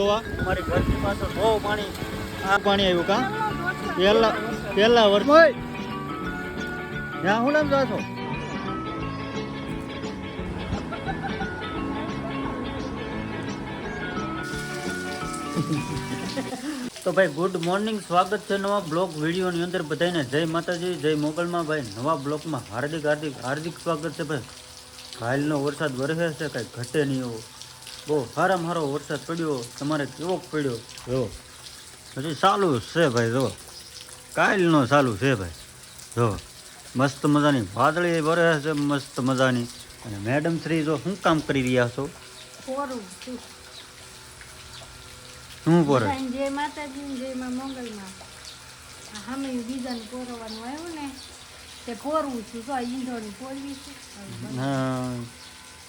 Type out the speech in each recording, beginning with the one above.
જોવા. અમારી ઘરની પાછળ બહુ પાણી આ પાણી આવ્યું કા? પહેલા પહેલા વર્ષ ત્યાં હું નામ જા છો? તો ભાઈ ગુડ મોર્નિંગ સ્વાગત છે નવા બ્લોગ વિડીયોની અંદર બધાને જય માતાજી જય મોગલમાં ભાઈ. નવા બ્લોગમાં હાર્દિક હાર્દિક હાર્દિક સ્વાગત છે ભાઈ. હાલનો વરસાદ વરસે છે કાંઈ ઘટે નહીં એવો. બહુ સારામાં હારો વરસાદ પડ્યો તમારે કેવો પડ્યો? જો. હજી ચાલુ છે ભાઈ જો. કાલનો ચાલુ છે ભાઈ જો. મસ્ત મજાની વાદળી વરે છે મસ્ત મજાની. અને મેડમ શ્રી જો શું કામ કરી રહ્યા છો? શું પર? જય માતાજી જય માં મંગલમાં. આ બીજાને પોરવાનું આવ્યું ને તે પોરવું છું. તો ઈંધોની પોરવી છું. હા.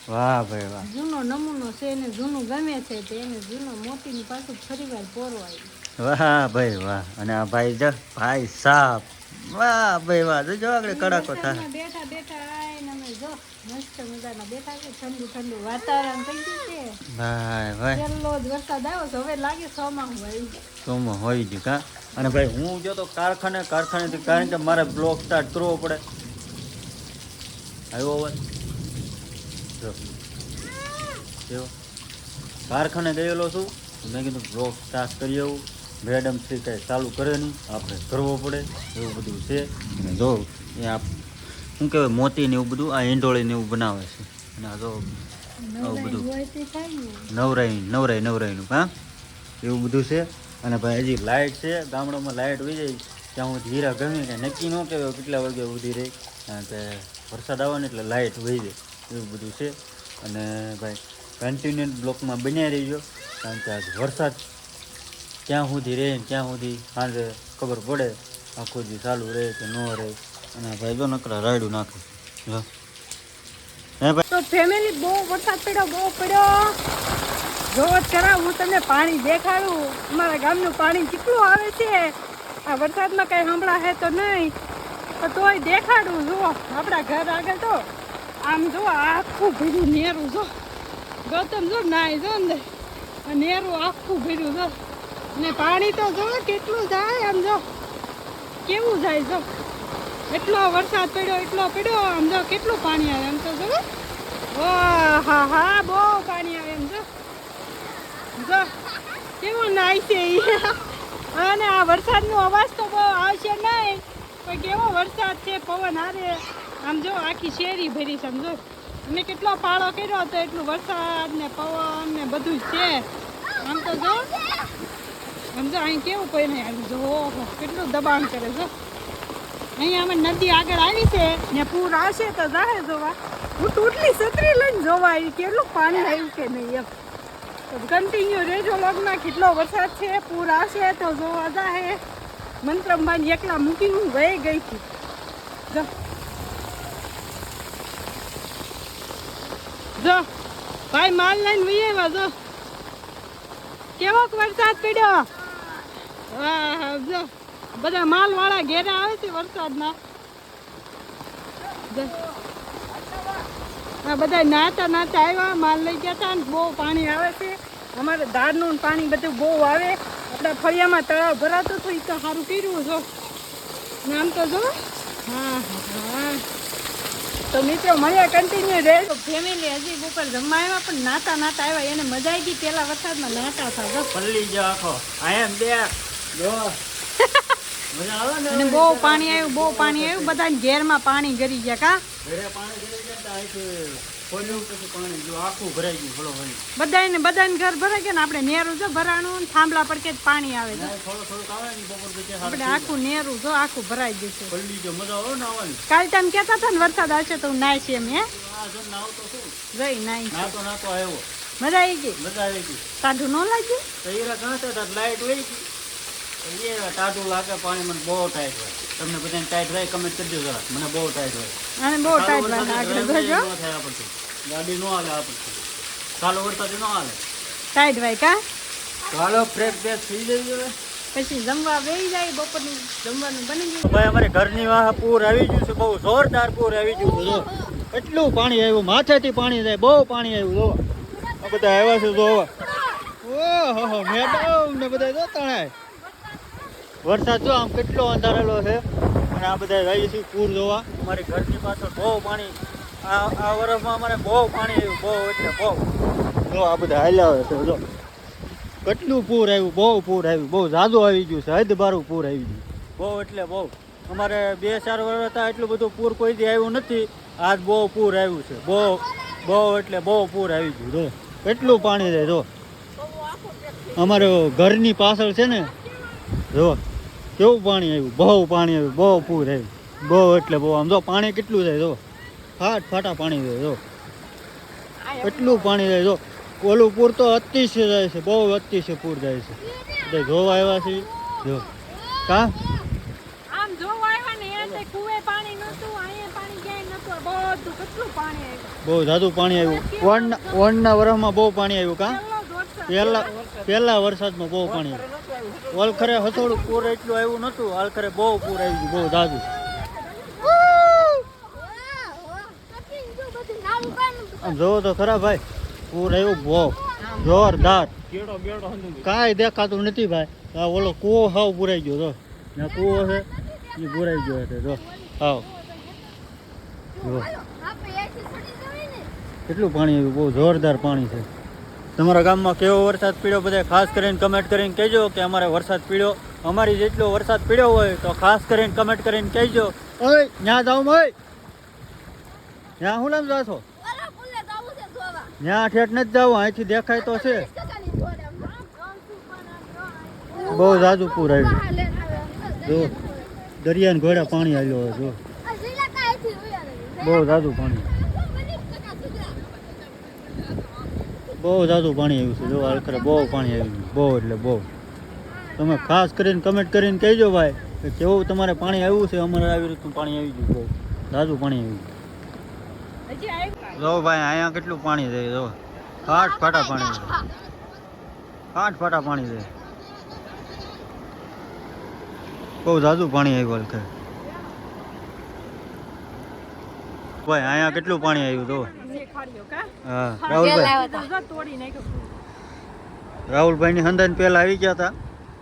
વાહ ભાઈ વાહ. જૂનો નમૂનો છે એને જૂનું ગમે છે તે એને જૂનો મોતીની પાછું ફરી વાર પોરવાય વાહ ભાઈ વાહ. અને આ ભાઈ જ ભાઈ સાહેબ વાહ ભાઈ વાહ. જો આગળ કડાકો થાય બેઠા બેઠા આઈને અમે જો મસ્ત મજાના બેઠા છે ઠંડુ ઠંડુ વાતાવરણ થઈ ગયું છે. ભાઈ ભાઈ છેલ્લો જ વરસાદ આવ્યો છે હવે લાગે સોમાં હોય સોમાં હોય જ કા? અને ભાઈ હું જો તો કારખાને કારખાને કારણ કે મારે બ્લોક સ્ટાર્ટ કરવો પડે. આવ્યો અવાજ? જો કારખાને ગયેલો છું. મેં કીધું બ્લોક સ્ટાર્ટ કરી આવું. મેડમ શ્રી કાંઈ ચાલુ કરે નહીં. આપણે કરવો પડે. એવું બધું છે. અને જો એ આપ શું કહેવાય મોતી ને એવું બધું આ ઈંડોળી ને એવું બનાવે છે. અને આ જો આવું બધું. હોય નવરાઈ નવરાઈ નવરાઈનું હા? એવું બધું છે. અને ભાઈ હજી લાઇટ છે. ગામડામાં લાઇટ વહી જાય. ત્યાં હું હીરા ગમી કે નક્કી ન કહેવાય કેટલા વાગે ઉધી રહી. કારણ કે વરસાદ આવે ને એટલે લાઇટ વહી જાય. એવું બધું છે. અને ભાઈ કન્ટિન્યુ બ્લોકમાં બન્યા રહીજો. કારણ કે આજ વરસાદ ક્યાં સુધી રહે ક્યાં સુધી સાંજે ખબર પડે. આખો દી ચાલુ રહે કે ન રહે. અને ભાઈ જો નકરા રાયડું નાખે હે. ભાઈ? તો ફેમિલી બહુ વરસાદ પડ્યો, બહુ પડ્યો. જો કરા હું તમને પાણી દેખાડું. અમારા ગામનું પાણી કેટલું આવે છે. આ વરસાદમાં કઈ હમણાં તો નહીં. તોય દેખાડું, જુઓ. આપણા ઘર આગળ તો આમ જો આખું ભીડું નેરું જો. ગૌતમ જો નાય જો ને. નેરું આખું ભીડું જો. ને પાણી તો જો કેટલું જાય આમ જો. કેવું જાય જો. એટલો વરસાદ પડ્યો, એટલો પડ્યો આમ જો. કેટલું પાણી આવે એમ તો જો. હા હા, બહુ પાણી આવે એમ જો. જો. કેવું નાય છે. અને આ વરસાદનો અવાજ તો બહુ આવશે નહીં. પણ કેવો વરસાદ છે, પવન હારે. આમ જો આખી શેરી ભરી સમજો અને કેટલો પાળો કર્યો હતો, એટલું વરસાદ ને પવન ને બધું જ છે. આમ તો જો સમજો અહીં કેવું કોઈ નહીં આવ્યું. જો કેટલું દબાણ કરે જો અહીંયા અમે નદી આગળ આવી છે, ને પૂર આવશે તો જાહે જોવા. હું તૂટલી છત્રી લઈને જોવા આવી, કેટલું પાણી આવ્યું કે નહીં એમ. તો કન્ટિન્યુ રેજો લગ્નમાં, કેટલો વરસાદ છે, પૂર આવશે તો જોવા જાહે. મંત્રમબાઈ એકલા મૂકીને હું વહી ગઈ હતી જો, ભાઈ માલ લઈને વહી આવ્યા, જો. કેવોક વરસાદ પડ્યો? વાહ જો. બધા માલ વાળા ઘેરા આવે છે વરસાદમાં. હા બધા નાતા નાતા આવ્યા, માલ લઈ ગયા હતા ને બહુ પાણી આવે છે. અમારે ધારનું પાણી બધું બહુ આવે. આપણા ફળિયામાં તળાવ ભરાતું હતું એ તો સારું કર્યું, જો. નામ તો જો. હા હા હા. તો મિત્રો મળ્યા કન્ટિન્યુ રહે તો ફેમિલી હજી ઉપર જમવા આવ્યા પણ નાતા નાતા આવ્યા. એને મજા આવી ગઈ પેલા વરસાદમાં નાતા હતા. જો પલ્લી જા આખો. આઈ એમ બેક જો. અને બહુ પાણી આવ્યું બહુ પાણી આવ્યું. બધા ઘેરમાં પાણી ગરી ગયા કા? પાણી ગરી અહીંથી ખોલ્યું પછી પાણી જો આખું ભરાઈ ગયું થોડો ઘણી બધાને બધાને ઘર ભરાઈ ગયા ને આપણે નેરું જો ભરાણું ને થાંભલા પર કે પાણી આવે છે. થોડો થોડુંક આવે ને બપોર પછી આપણે આખું નેરું જો આખું ભરાઈ ગયું છે. પલ્લી જો મજા આવે ને આવવાની? કાલ તમે કહેતા હતા ને વરસાદ આવશે તો હું નાય છે એમ હે? જઈ નાય નાતો નાતો આવ્યો. મજા આવી ગઈ? મજા આવી ગઈ. સાઢું ન લાગ્યું? તો કાંતા હતા લાઈટ હોય ગઈ. એ લાગે પાણી મને બહુ ટાઈટ હોય. તમને બધાને ટાઈટ હોય કમેન્ટ કરજો જરા મને બહુ ટાઈટ હોય. અને બહુ ટાઈટ લાગે. આગળ થાય આપણથી. ગાડી ન હાલે આપણથી. ચાલો વરસાદ ન હાલે. ટાઈટ ભાઈ કા? ચાલો ફ્રેશ ફ્રેશ થઈ હવે. પછી જમવા બેસી જાય બપોરનું જમવાનું બની ગયું. ભાઈ અમારે ઘરની વાહ પૂર આવી ગયું છે બહુ જોરદાર પૂર આવી ગયું છે જો. એટલું પાણી આવ્યું માથેથી પાણી જાય બહુ પાણી આવ્યું જો. આ બધા આવ્યા છે જોવા. ઓહો મેડમ ને બધા જો તણાય વરસાદ જો આમ કેટલો અંધારેલો છે. અને આ બધા જઈએ છીએ પૂર જોવા. અમારી ઘરની પાછળ બહુ પાણી, આ આ વરસમાં અમારે બહુ પાણી આવ્યું, બહુ એટલે બહુ. જો આ બધા હાલ્યા છે જો. કેટલું પૂર આવ્યું, બહુ પૂર આવ્યું, બહુ જાદુ આવી ગયું છે હદ પૂર આવી ગયું. બહુ એટલે બહુ. અમારે બે, ચાર વર્ષ હતા એટલું બધું પૂર કોઈ દી આવ્યું નથી. આજ બહુ પૂર આવ્યું છે, બહુ બહુ એટલે બહુ પૂર આવી ગયું, જો. કેટલું પાણી છે, જો. અમારે ઘરની પાછળ છે ને, જો. કેવું પાણી આવ્યું? બહુ પાણી આવ્યું બહુ પૂર આવ્યું. બહુ એટલે બહુ. આમ જો પાણી કેટલું થાય જો. ફાટ ફાટા પાણી છે જો. કેટલું પાણી જાય જો. ઓલું પૂર તો અતિશય જાય છે બહુ અતિશય પૂર જાય છે. એટલે જોવા આવ્યા છે. જો. કા? બહુ જાદુ પાણી આવ્યું. વનના વરસમાં બહુ પાણી આવ્યું કા? પહેલો પહેલા વરસાદમાં બહુ પાણી આવ્યું ઓલખરે હથોડું પૂર એટલું આવ્યું નહોતું આલખરે બહુ પૂર આવી ગયું બહુ દાદુ આમ જોવો તો ખરા ભાઈ પૂર આવ્યું બહુ. જોરદાર. કાંઈ દેખાતું નથી ભાઈ. આ ઓલો કૂવો હાવ પૂરાઈ ગયો જો. ત્યાં કૂવો છે એ પૂરાઈ ગયો છે જો. હાવ. જો. કેટલું પાણી આવ્યું? બહુ જોરદાર પાણી છે. તમારા ગામમાં કેવો વરસાદ પીડ્યો બધા ખાસ કરીને કમેન્ટ કરીને કહેજો કે અમારે વરસાદ પીડ્યો. અમારી જેટલો વરસાદ પીડ્યો હોય તો ખાસ કરીને કમેન્ટ કરીને કહેજો. ઓય ત્યાં જાઉં ઓય ન્યા હું લેમ જાશો? ન્યા ઠેઠ નથી જવું અહીંથી દેખાય તો છે. બહુ જાજુ પૂર આવ્યું જો દરિયાને ઘોડા પાણી આવ્યો જો. બહુ જાજુ પાણી. બહુ જાજુ પાણી આવ્યું છે. જો આખરે બહુ પાણી આવ્યું છે. બહુ એટલે બહુ. તમે ખાસ કરીને કમેન્ટ કરીને કહેજો ભાઈ, કે કેવું તમારે પાણી આવ્યું છે? અમારે આવી રીતનું પાણી આવી ગયું બહુ. જાજુ પાણી આવ્યું જો ભાઈ, અહીંયા કેટલું પાણી છે? જો. ફાટ ફાટા પાણી છે. ફાટ ફાટા પાણી છે. બહુ જાજુ પાણી આવ્યું હલકે ભાઈ અહીંયા કેટલું પાણી આવ્યું તો? હા રાહુલભાઈ. રાહુલભાઈ ની હંદાન પહેલા આવી ગયા હતા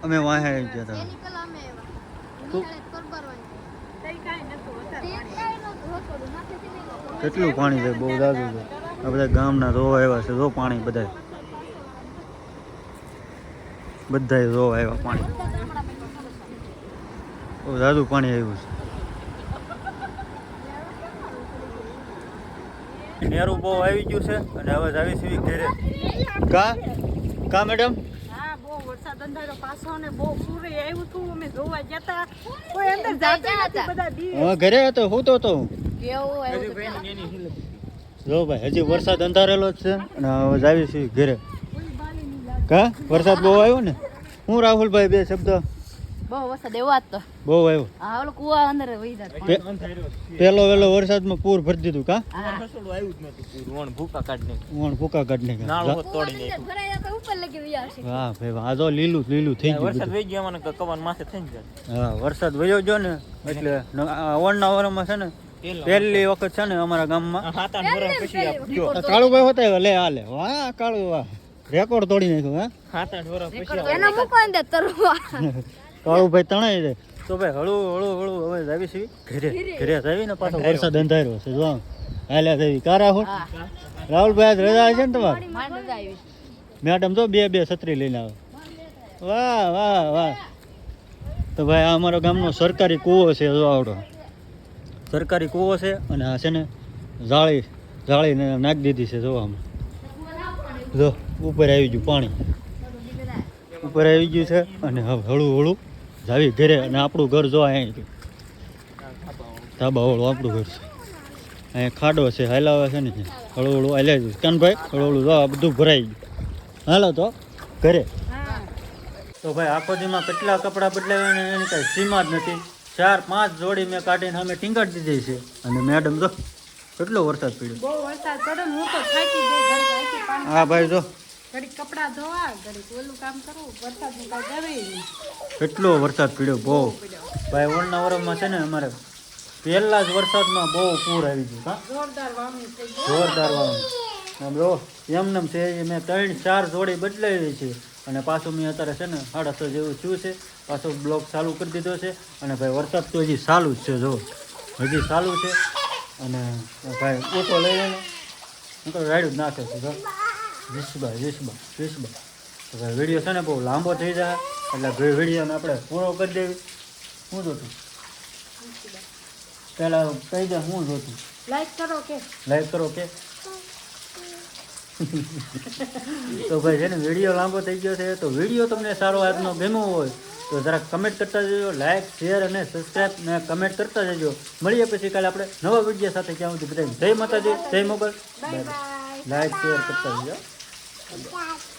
અમે વાહે આવી ગયા હતા. કેટલું પાણી છે? બહુ દાદુ છે. આ બધા ગામના રો આવ્યા છે રો પાણી બધા બધા રો આવ્યા પાણી. બહુ જાજુ પાણી આવ્યું છે. નેરું બહુ આવી ગયું છે અને હવે આવી સીવી ઘેરે. કા? કા મેડમ? હા બહુ વરસાદ અંધારો પાછો ને બહુ પૂરે આવ્યું હતું અમે જોવા જતા કોઈ અંદર જાતા નથી બધા બી હવે ઘરે હતો હું તો. જો ભાઈ હજી વરસાદ અંધારેલો જ છે અને હવે જાવી સીવી ઘેરે. કા? વરસાદ બહુ આવ્યો ને? હું રાહુલભાઈ બે શબ્દ બહુ વરસાદ એવો જ તો. બહુ આવ્યો. હા ઓલો કુવા અંદર વહી જાય પેલો વેલો વરસાદમાં પૂર ભરી દીધું કા? વણ ભૂકા કાઢને. ભરાઈ જતા ઉપર લગી વહી આવશે હા ભાઈ આ જો લીલું લીલું થઈ ગયું વરસાદ વહી ગયો મને કવાન માથે થઈ જાય. હા વરસાદ વયો ને એટલે ન- વરમાં છે ને પહેલી વખત છે ને અમારા ગામમાં. સાત આઠ વર્ષ પછી આ કાળુભાઈ હોતા લે હાલે લે. વાહ કાળુ વાહ. રેકોર્ડ તોડી નાખ્યો હા? સાત આઠ વર્ષ પછી એનો મૂકો અંદર તરવા. કાળુભાઈ તણાઈ રે. તો ભાઈ હળવું હળવું હળવું હવે જાવી છીએ ઘરે ઘરે. જાવી ને પાછો વરસાદ અંધાર્યો છે જો હાલ્યા જાવી. કારા રાહુલ હા. રાહુલભાઈ આજ રજા છે ને તમારે? મેડમ જો બે બે છત્રી લઈને આવે. વાહ વાહ વાહ. તો ભાઈ આ અમારા ગામનો સરકારી કૂવો છે જો આવડો. સરકારી કૂવો છે. અને આ છે ને જાળી જાળીને નાખી દીધી છે જો આમ. જો ઉપર આવી ગયું પાણી. ઉપર આવી ગયું છે અને હવે હળું હળું. જાવી ઘરે અને આપણું ઘર જો અહીં ધાબાવાળું આપણું ઘર છે. અહીંયા ખાડો છે હલાવે છે ને હળું હળું હાલ્યા છે. કાનભાઈ હળું હળું જો આ બધું ભરાઈ ગયું. હાલો તો ઘરે. તો ભાઈ આખો દીમાં કેટલા કપડાં બદલાવ્યા ને એની કાંઈ સીમા જ નથી. ચાર પાંચ જોડી મેં કાઢીને અમે ટીંગાડી દીધી છે. અને મેડમ જો કેટલો વરસાદ પડ્યો. બહુ વરસાદ પડે ને હું તો થાકી ગઈ ઘડીક આખી પાણી હા ભાઈ જો. ઘડીક કપડાં ધોવા ઘડીક ઓલું કામ કરવું. વરસાદનું કાંઈ જવે નહીં. કેટલો વરસાદ પડ્યો બહુ. ભાઈ ઓળના વરસમાં છે ને અમારે પહેલા જ વરસાદમાં બહુ પૂર આવી ગયું હા? જોરદાર વાવણી જોરદાર વાવણી આમ જો એમનેમ છે મેં ત્રણ ચાર જોડી બદલાવી છે. અને પાછું મેં અત્યારે છે ને સાડા છ જેવું થયું છે. પાછો બ્લોક ચાલુ કરી દીધો છે. અને ભાઈ વરસાદ તો હજી ચાલુ જ છે જો. હજી ચાલુ છે. અને ભાઈ ઓટો લઈ લઈને હું તો રાડ્યું જ નાખે છે જો. વીસબા વીસબા વીસબા ભાઈ વીડિયો છે ને બહુ લાંબો થઈ જાય એટલે વિડીયોને આપણે પૂરો કરી દેવી. શું જોતું? પહેલાં કહી દે શું જોતું? લાઈક કરો કે? લાઈક કરો કે? તો ભાઈ છે ને વીડિયો લાંબો થઈ ગયો છે તો વીડિયો તમને સારો આજનો ગમ્યો હોય તો જરાક કમેન્ટ કરતા જજો લાઈક શેર અને સબસ્ક્રાઈબ ને કમેન્ટ કરતા જજો. મળીએ પછી કાલે આપણે નવા વીડિયો સાથે ક્યાં સુધી બધા જય માતાજી જય Mogal. Bye bye like share કરતા જજો બાય